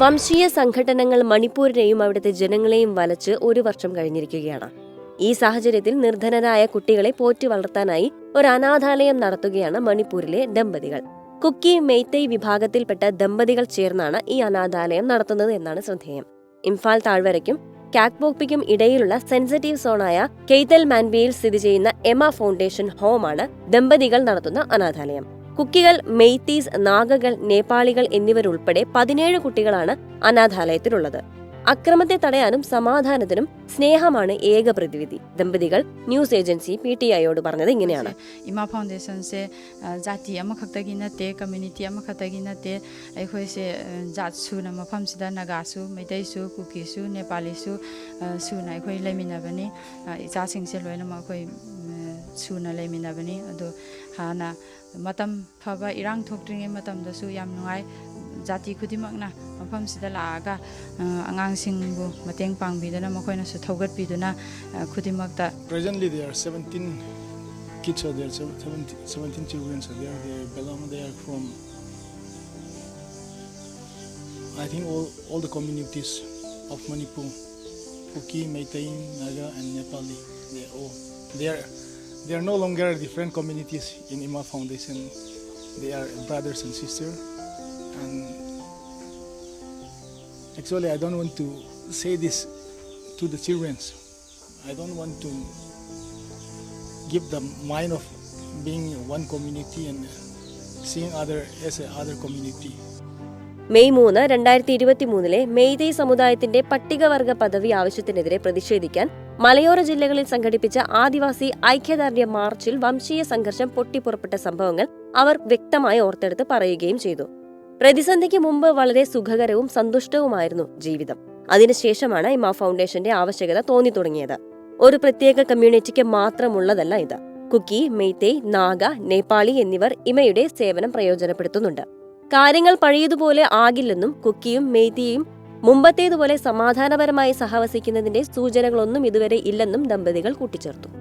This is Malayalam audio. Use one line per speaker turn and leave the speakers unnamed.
വംശീയ സംഘടനകൾ മണിപ്പൂരിനെയും അവിടുത്തെ ജനങ്ങളെയും വലച്ച് ഒരു വർഷം കഴിഞ്ഞിരിക്കുകയാണ്. ഈ സാഹചര്യത്തിൽ നിർധനരായ കുട്ടികളെ പോറ്റി വളർത്താനായി ഒരു അനാഥാലയം നടത്തുകയാണ് മണിപ്പൂരിലെ ദമ്പതികൾ. കുക്കി മെയ്തൈ വിഭാഗത്തിൽപ്പെട്ട ദമ്പതികൾ ചേർന്നാണ് ഈ അനാഥാലയം നടത്തുന്നത് എന്നാണ് ശ്രദ്ധേയം. ഇംഫാൽ താഴ്വരയ്ക്കും കാക്ബോക്പിക്കും ഇടയിലുള്ള സെൻസിറ്റീവ് സോണായ കെയ്തൽ മാൻബിയിൽ സ്ഥിതി ചെയ്യുന്ന എമ ഫൗണ്ടേഷൻ ഹോമാണ് ദമ്പതികൾ നടത്തുന്ന അനാഥാലയം. കുക്കികൾ മെയ്ത്തീസ് നാഗകൾ നേപ്പാളികൾ എന്നിവരുൾപ്പെടെ പതിനേഴ് കുട്ടികളാണ് അനാഥാലയത്തിലുള്ളത്. അക്രമത്തെ തടയാനും സമാധാനത്തിനും സ്നേഹമാണ് ഏക പ്രതിവിധി. ദമ്പതികൾ ന്യൂസ് ഏജൻസി പി ടി ഐയോട് പറഞ്ഞത് ഇങ്ങനെയാണ്.
ഇമ ഫൗണ്ടേഷൻസെ ജാതി അമ്മഖത്തകി നത്തെ കമ്മ്യൂണിറ്റി അമ്മഖത്തകി നത്തെ അയിഖോയ്സെ ജാത് സൂന മഫംസിദ നഗാസു മൈതൈസു കുക്കിസു നേപ്പാളിസു സൂന അയിഖോയ് ലൈമിനബനി ഇച്ചാസിംഗ്സെ ലോയനമ അയിഖോയ് suna leminabani adu hana matam phaba irang thokringe matam da su yam nungai jati khudimakna mafam sida laaga angang sing bu mateng pangbidana makoina su thogat biduna khudimakta
presently there are 17 kids are there 17, 17 children are there they belong they are from I think all, all the communities of Manipur Kuki, Meitei, Naga and Nepali they all they are they are no longer different communities in Ima Foundation. They are brothers and sisters. And actually, I don't want to say this to the children. I don't want to give the mind of being one community and seeing other as a other community.
May മൂന്ന് രണ്ടായിരത്തി ഇരുപത്തി മൂന്നിലെ മെയ്തേ സമുദായത്തിന്റെ പട്ടികവർഗ പദവി ആവശ്യത്തിനെതിരെ പ്രതിഷേധിക്കാൻ മലയോര ജില്ലകളിൽ സംഘടിപ്പിച്ച ആദിവാസി ഐക്യദാർഢ്യ മാർച്ചിൽ വംശീയ സംഘർഷം പൊട്ടിപ്പുറപ്പെട്ട സംഭവങ്ങൾ അവർ വ്യക്തമായി ഓർത്തെടുത്ത് പറയുകയും ചെയ്തു. പ്രതിസന്ധിക്ക് മുമ്പ് വളരെ സുഖകരവും സന്തുഷ്ടവുമായിരുന്നു ജീവിതം. അതിനുശേഷമാണ് ഇമ ഫൗണ്ടേഷന്റെ ആവശ്യകത തോന്നി തുടങ്ങിയത്. ഒരു പ്രത്യേക കമ്മ്യൂണിറ്റിക്ക് മാത്രമുള്ളതല്ല ഇത്. കുക്കി മെയ്തേ നാഗ നേപ്പാളി എന്നിവർ ഇമയുടെ സേവനം പ്രയോജനപ്പെടുത്തുന്നുണ്ട്. കാര്യങ്ങൾ പഴയതുപോലെ ആകില്ലെന്നും കുക്കിയും മെയ്തിയും മുമ്പത്തേതുപോലെ സമാധാനപരമായി സഹവസിക്കുന്നതിന്റെ സൂചനകളൊന്നും ഇതുവരെ ഇല്ലെന്നും ദമ്പതികൾ കൂട്ടിച്ചേർത്തു.